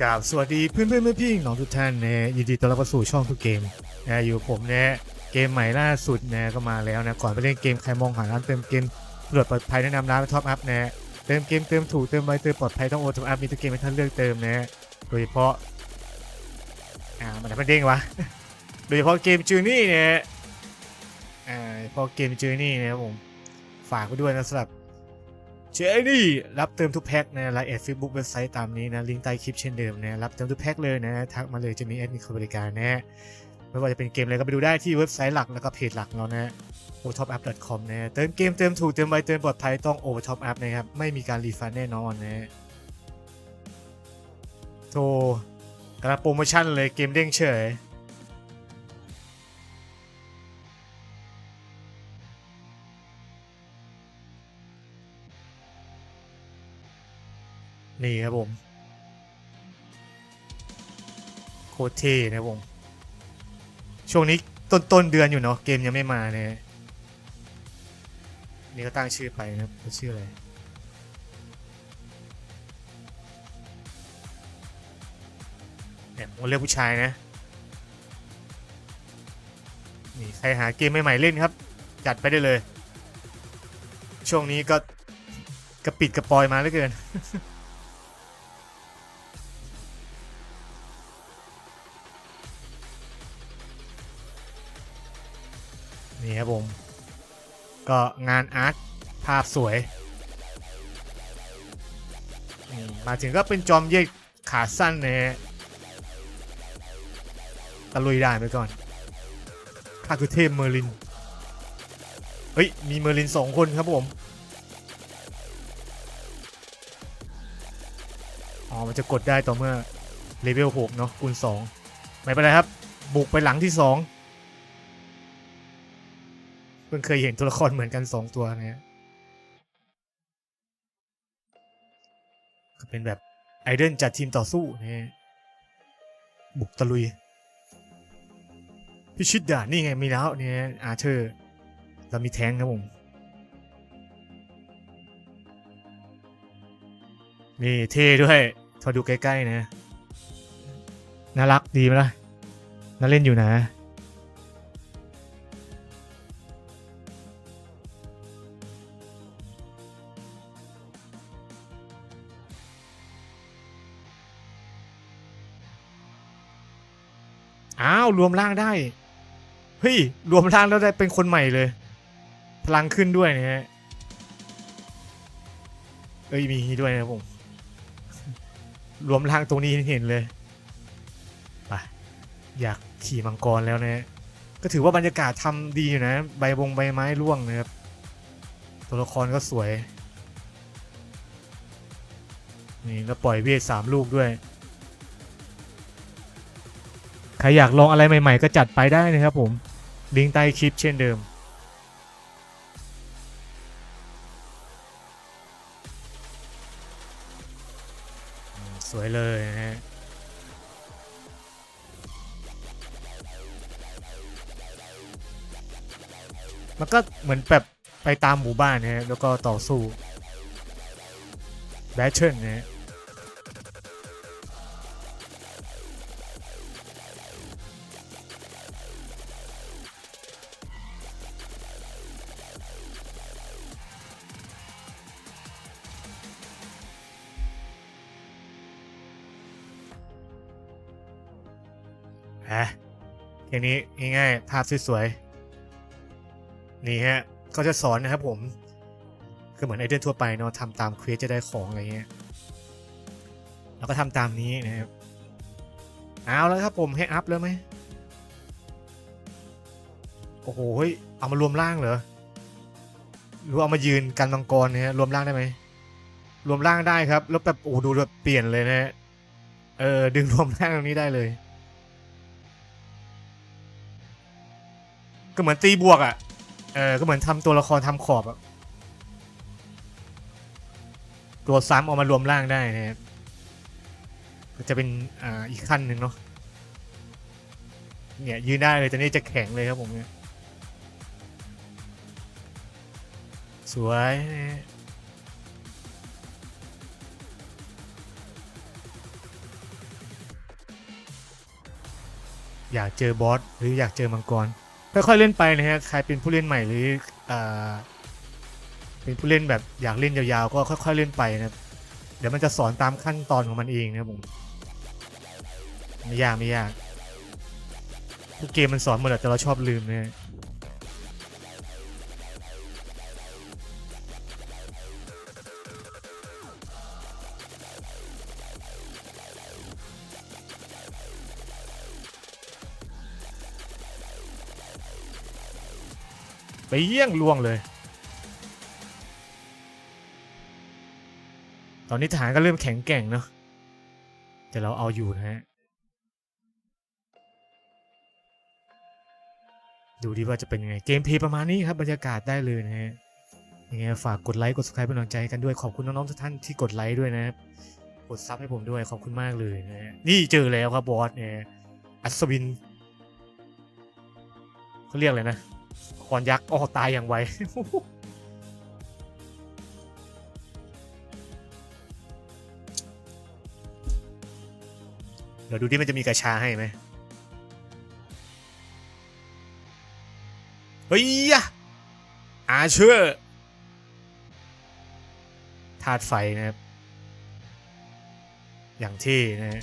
กราบสวัสดีเพื่อนเพื่อนเพื่อนพี่น้องทุกท่านนะยินดีต้อนรับเข้าสู่ช่องทุกเกมนะอยู่ผมนะเกมใหม่ล่าสุดนะก็มาแล้วนะก่อนไปเล่นเกมใครมองหาร้านเติมเกมตรวจปลอดภัยแนะนำร้านท็อปอัพนะเติมเกมเติมถูกเติมไวเติมปลอดภัยต้องโอท็อปอัพมีทุกเกมให้ท่านเลือกเติมนะโดยเฉพาะอ่ามันทำไมเด้งวะโดยเฉพาะเกมจูนี่เนี่ยอ่าพาะเกมจูนี่นะผมฝากไว้ด้วยนะสำหรับ เชนี่รับเติมทุกแพ็คนะไลน์แอดเฟซบุ๊กเว็บไซต์ตามนี้นะลิงก์ใต้คลิปเช่นเดิมนะรับเติมทุกแพ็คเลยนะทักมาเลยจะมีแอดมินคอบริการนะไม่ว่าจะเป็นเกมอะไรก็ไปดูได้ที่เว็บไซต์หลักแล้วก็เพจหลักเรานะ overtopup.com นะเติมเกมเติมถูกเติมไวเติมปลอดภัยต้อง overtopup นะครับไม่มีการรีฟันแน่นอนนะโทรกำลังโปรโมชั่นเลยเกมเด้งเฉย นี่ครับผม โคตรเท่นะผม ช่วงนี้ต้นต้นเดือนอยู่เนาะเกมยังไม่มาเนี่ยนี่ก็ตั้งชื่อไปนะครับเขาชื่ออะไรเนี่ยผมเลือกผู้ชายนะนี่ใครหาเกมใหม่ๆเล่นครับ จัดไปได้เลย ช่วงนี้ก็กระปิดกระปอยมาเหลือเกิน ครับผม ก็งานอาร์ตภาพสวย มาถึงก็เป็นจอมเย็ดขาสั้นนะฮะตะลุยได้ไปก่อนข้าคือเทพเมอร์ลิน เฮ้ย มีเมอร์ลินสองคนครับผม อ๋อ มันจะกดได้ต่อเมื่อเลเวล6เนาะคูณ2ไม่เป็นไรครับ บุกไปหลังที่2 เพิ่งเคยเห็นตัวละครเหมือนกันสองตัวนะฮะก็เป็นแบบไอเดนจัดทีมต่อสู้นะฮะบุกตะลุย พิชิตด่านนี่ไงมีแล้วเนี่ยอาเธอร์เรามีแท้งครับผมนี่เท่ด้วยทอดูใกล้ๆนะ น่ารักดีไหมล่ะ น่าเล่นอยู่นะ รวมร่างได้เฮ้ยรวมร่างแล้วได้เป็นคนใหม่เลย พลังขึ้นด้วยนะฮะเอ้ยมีด้วยนะผมรวมร่างตรงนี้เห็นเลยไปอยากขี่มังกรแล้วนะฮะก็ถือว่าบรรยากาศทำดีอยู่นะ ใบบงใบไม้ร่วงนะครับตัวละครก็สวยนี่แล้วปล่อยเวทสามลูกด้วย ใครอยากลองอะไรใหม่ ๆ ก็จัดไปได้นะครับผม ลิงก์ใต้คลิปเช่นเดิม สวยเลยนะฮะมันก็เหมือนแบบไปตามหมู่บ้านนะฮะแล้วก็ต่อสู้แบทเทิลนะฮะ แค่างนี้ง่ายๆภาพสวยๆนี่ฮะเขาจะสอนนะครับผมคือเหมือนไอเดนทั่วไปเนาะทำตามเควสจะได้ของอะไรเงี้ยแล้วก็ทำตามนี้นะครับเอาแล้วครับผมให้อัพแล้วไหมโอ้โหเอามารวมร่างเหรอหรือเอามายืนกันมังกรเนี่ยรวมร่างได้ไหมรวมร่างได้ครับ แล้วแบบโอ้ดูแบบเปลี่ยนเลยนะฮะเออดึงรวมร่างตรงนี้ได้เลย ก็เหมือนตีบวกอะ่ะ เออ ก็เหมือนทำตัวละครทำขอบอะตัวซ้ำเอามารวมร่างได้นะครับก็จะเป็นอ่าอีกขั้นหนึ่งเนาะ เนี่ยยืนได้เลยแต่นี่จะแข็งเลยครับผมเนี่ย สวยนะอยากเจอบอสหรืออยากเจอมังกร ค่อยๆเล่นไปนะฮะใครเป็นผู้เล่นใหม่หรืออ่าเป็นผู้เล่นแบบอยากเล่นยาวๆ ก็ค่อย ๆเล่นไปนะเดี๋ยวมันจะสอนตามขั้นตอนของมันเองนะผมไม่ยากไม่ยากทุกเกมมันสอนหมดแหละแต่เราชอบลืมนะ ไปเยี่ยงล่วงเลย ตอนนี้ทหารก็เริ่มแข็งแกร่งเนาะแต่เราเอาอยู่นะฮะ ดูดีว่าจะเป็นยังไง เกมเพย์ประมาณนี้ครับบรรยากาศได้เลยนะฮะยังไงฝากกดไลค์ กด subscribe เป็นกำลังใจกันด้วย ขอบคุณน้องๆทุกท่านที่กดไลค์ด้วยนะครับ กดซับให้ผมด้วย ขอบคุณมากเลยนะฮะ นี่เจอแล้วครับบอสเนี่ยอัศวินเขาเรียกอะไรนะ คอนยักษ์อ๋อตายอย่างไวเดี๋ยวดูที่มันจะมีกระชาให้ไหมเฮ้ยยะอาเชอร์ธาตุไฟนะครับ อย่างที่นะฮะ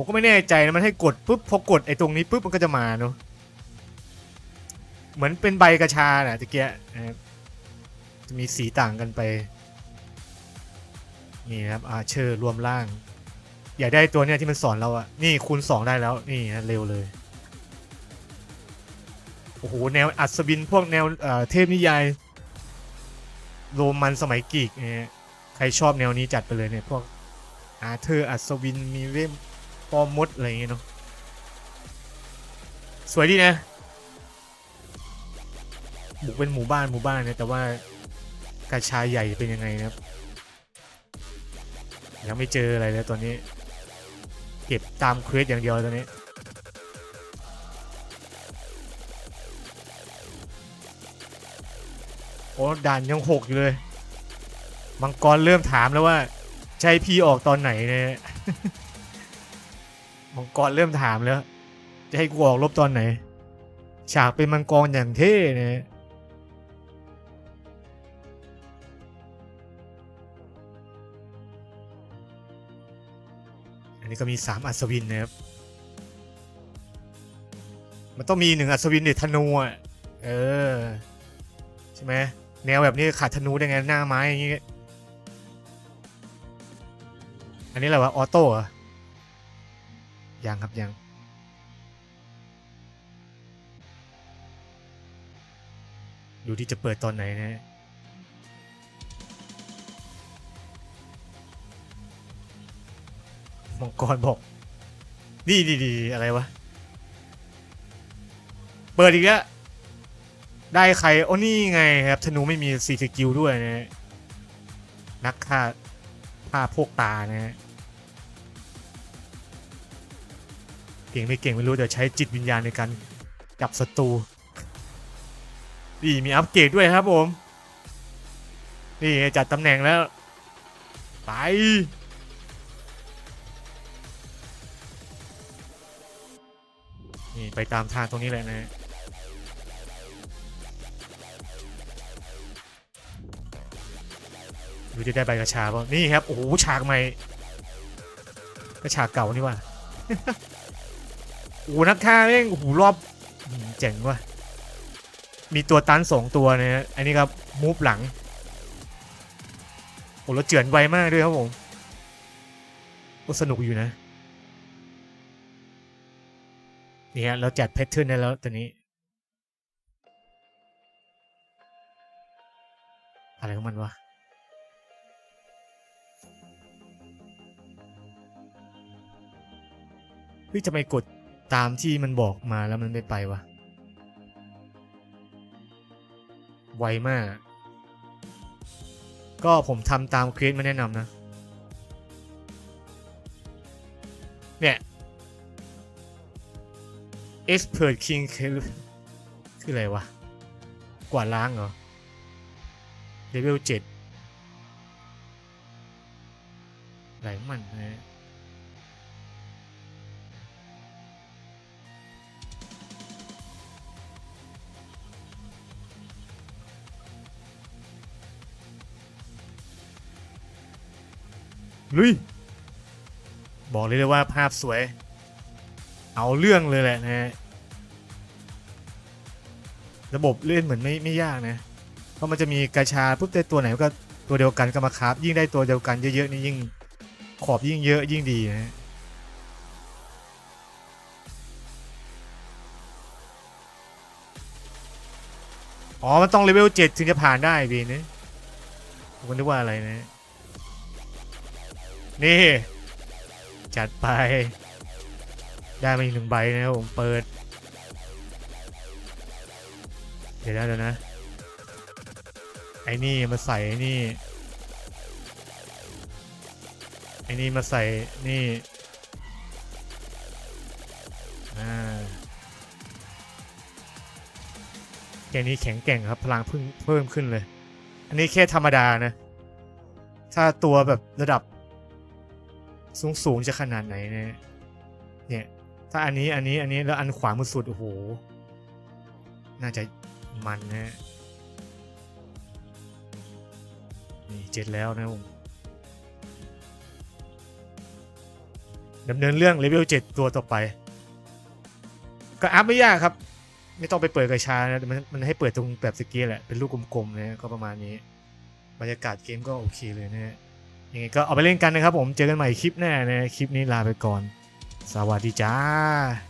ผมก็ไม่แน่ใจนะมันให้กดปุ๊บพอกดไอ้ตรงนี้ปุ๊บมันก็จะมาเนาะเหมือนเป็นใบกระชาน่ะตะเกียนะครับจะมีสีต่างกันไปนี่นะครับอาเชอร์รวมร่าง อยากได้ตัวเนี้ยที่มันสอนเราอะนี่คูณ 2 ได้แล้วนี่ฮะเร็วเลยโอ้โหแนวอัศวินพวกแนวเอ่อเทพนิยายโรมันสมัยกรีกเนี่ยใครชอบแนวนี้จัดไปเลยเนี่ยพวกอาเธอร์อัศวินมีเวม ปอมมดอะไรอย่างเงี้ยเนาะสวยดีนะบุกเป็นหมู่บ้านหมู่บ้านเนี่ยแต่ว่ากระชายใหญ่เป็นยังไงนะครับ ยังไม่เจออะไรเลยตอนนี้ เก็บตามเควสอย่างเดียวตอนนี้โอ้ด่านยังหกอยู่เลย มังกรเริ่มถามแล้วว่าใช่พี่ออกตอนไหนเนี่ย มังกรเริ่มถามแล้ว จะให้กูออกรบตอนไหน ฉากเป็นมังกรอย่างเท่เนี่ยอันนี้ก็มี3อัศวินนะครับ มันต้องมีหนึ่งอัศวินเด็ดธนูอะ เออ ใช่ไหมแนวแบบนี้ขาดธนูได้ไงหน้าไม้อย่างงี้ อันนี้อะไรวะ ออโต้เหรอ ยังครับยังดูที่จะเปิดตอนไหนนะมังกรบอก นี่ดีดีอะไรวะ เปิดอีกแล้ว ได้ใครโอ้นี่ไงครับธนูไม่มีซีสกิลด้วยนะนักฆ่าผ้าพวกตานะฮะ เก่งไม่เก่งไม่รู้แต่ใช้จิตวิญญาณในการจับศัตรูนี่มีอัปเกรดด้วยครับผม นี่จัดตำแหน่งแล้ว ไปนี่ไปตามทางตรงนี้เลยนะ ดูจะได้ใบกระชาป่ะนี่ครับ โอ้โห ฉากใหม่กระชากเก่านี่ว่ะ โอ้นักฆ่าเร่งโอ้โหรอบเจ๋งว่ะมีตัวตันสองตัวนะฮะอันนี้ครับมูฟหลังโอ้เราเจือนไวมากด้วยครับผมโอ้สนุกอยู่นะนี่ฮะเราจัดแพทเทิร์นได้แล้วตอนนี้ อะไรของมันวะเฮ้ยจะไม่กด ตามที่มันบอกมาแล้วมันไม่ไปวะไวมาก ก็ผมทำตามเควสมาแนะนำนะ เนี่ย Expert King คือคืออะไรวะ กว่าล้างเหรอเลเวลเจ็ดไหลมันนะ ลุย บอกเลยเลยว่าภาพสวย เอาเรื่องเลยแหละนะฮะระบบเล่นเหมือนไม่ไม่ยากนะ เพราะมันจะมีกาชาปุ๊บได้ตัวไหนก็ตัวเดียวกันก็มาคราฟยิ่งได้ตัวเดียวกันเยอะๆนี่ยิ่งขอบยิ่งเยอะยิ่งดีนะฮะอ๋อ มันต้องเลเวลเจ็ดถึงจะผ่านได้บีนี่ผมนึกว่าอะไรนะ นี่ จัดไป ได้มาอีกหนึ่งใบนะครับผมเปิด เดี๋ยวนะเดี๋ยวนะ ไอ้นี่มาใส่ไอ้นี่ ไอ้นี่มาใส่นี่อ่าแกนี้แข็งแกร่งครับพลังเพิ่งเพิ่มขึ้นเลย อันนี้แค่ธรรมดานะ ถ้าตัวแบบระดับ สูงสูงจะขนาดไหนเนี่ยเนี่ย ถ้าอันนี้อันนี้อันนี้แล้วอันขวามือสุดโอ้โห น่าจะมันนะฮะนี่เจ็ดแล้วนะผมดำเนินเรื่องเลเวลเจ็ดตัวต่อไป ก็อัพไม่ยากครับ ไม่ต้องไปเปิดกระชานะมันมันให้เปิดตรงแบบสกีแหละ เป็นลูกกลมๆนะก็ประมาณนี้ บรรยากาศเกมก็โอเคเลยนะฮะ ยังไงก็เอาไปเล่นกันนะครับผมเจอกันใหม่คลิปหน้านะคลิปนี้ลาไปก่อน สวัสดีจ้า